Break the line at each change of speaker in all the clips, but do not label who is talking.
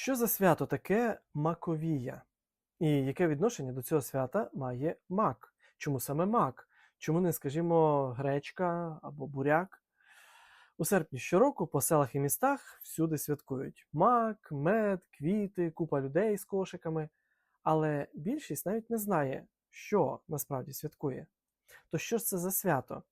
Що за свято таке Маковія? І яке відношення до цього свята має мак? Чому саме мак? Чому не, скажімо, гречка або буряк? У серпні щороку по селах і містах всюди святкують мак, мед, квіти, купа людей з кошиками. Але більшість навіть не знає, що насправді святкує. То що ж це за свято?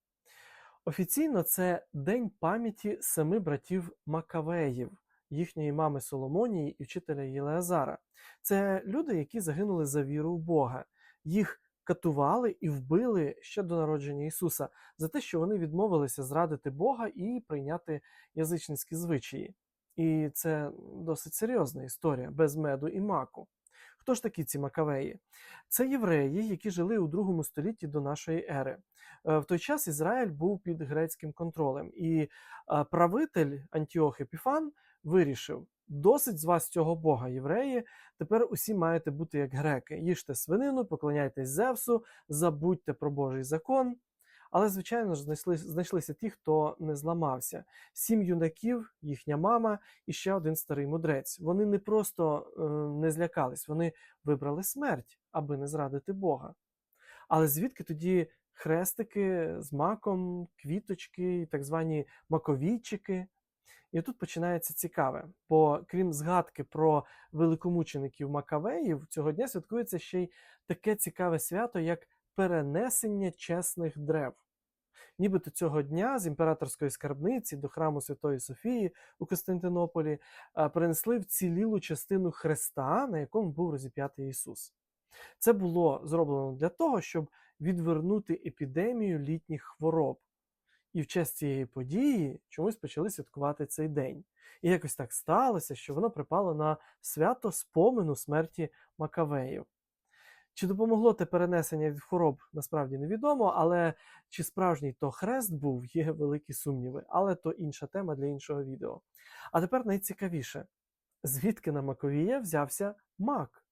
Офіційно це День пам'яті семи братів Макавеїв, їхньої мами Соломонії і вчителя Єлеазара. Це люди, які загинули за віру в Бога. Їх катували і вбили ще до народження Ісуса за те, що вони відмовилися зрадити Бога і прийняти язичницькі звичаї. І це досить серйозна історія без меду і маку. Хто ж такі ці Макавеї? Це євреї, які жили у другому столітті до нашої ери. Е, В той час Ізраїль був під грецьким контролем, і е, правитель Антіох Епіфан вирішив: досить з вас цього Бога, євреї. Тепер усі маєте бути як греки. Їжте свинину, поклоняйтесь Зевсу, забудьте про Божий закон. Але, звичайно ж, знайшли, знайшлися ті, хто не зламався. Сім юнаків, їхня мама і ще один старий мудрець. Вони не просто е, не злякались, вони вибрали смерть, аби не зрадити Бога. Але звідки тоді хрестики з маком, квіточки, так звані маковійчики? І тут починається цікаве, бо крім згадки про великомучеників Макавеїв, цього дня святкується ще й таке цікаве свято, як перенесення чесних древ. Нібито цього дня з імператорської скарбниці до храму Святої Софії у Константинополі перенесли вцілілу частину хреста, на якому був розіп'ятий Ісус. Це було зроблено для того, щоб відвернути епідемію літніх хвороб. І в честь цієї події чомусь почали святкувати цей день. І якось так сталося, що воно припало на свято спомину смерті Макавеїв. Чи допомогло те перенесення від хвороб, насправді невідомо, але чи справжній то хрест був, є великі сумніви. Але то інша тема для іншого відео. А тепер найцікавіше: звідки на Маковія взявся мак?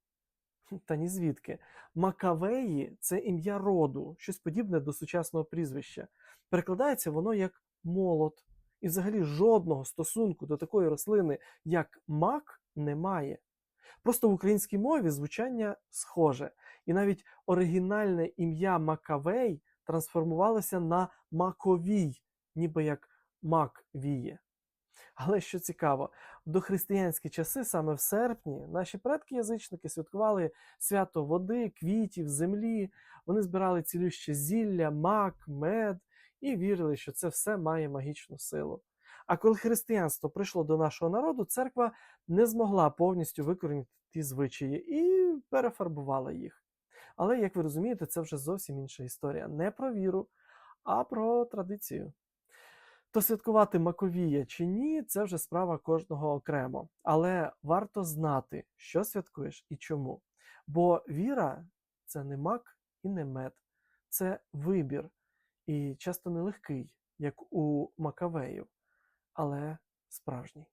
Та ні звідки. Макавеї це ім'я роду, щось подібне до сучасного прізвища. Перекладається воно як молот. І взагалі жодного стосунку до такої рослини, як мак, немає. Просто в українській мові звучання схоже, і навіть оригінальне ім'я Макавей трансформувалося на Маковій, ніби як мак віє. Але що цікаво, в дохристиянські часи, саме в серпні, наші предки-язичники святкували свято води, квітів, землі. Вони збирали цілюще зілля, мак, мед і вірили, що це все має магічну силу. А коли християнство прийшло до нашого народу, церква не змогла повністю викорінити ті звичаї і перефарбувала їх. Але, як ви розумієте, це вже зовсім інша історія. Не про віру, а про традицію. То святкувати Маковія чи ні, це вже справа кожного окремо. Але варто знати, що святкуєш і чому. Бо віра це не мак і не мед, це вибір. І часто нелегкий, як у Макавеїв, але справжній.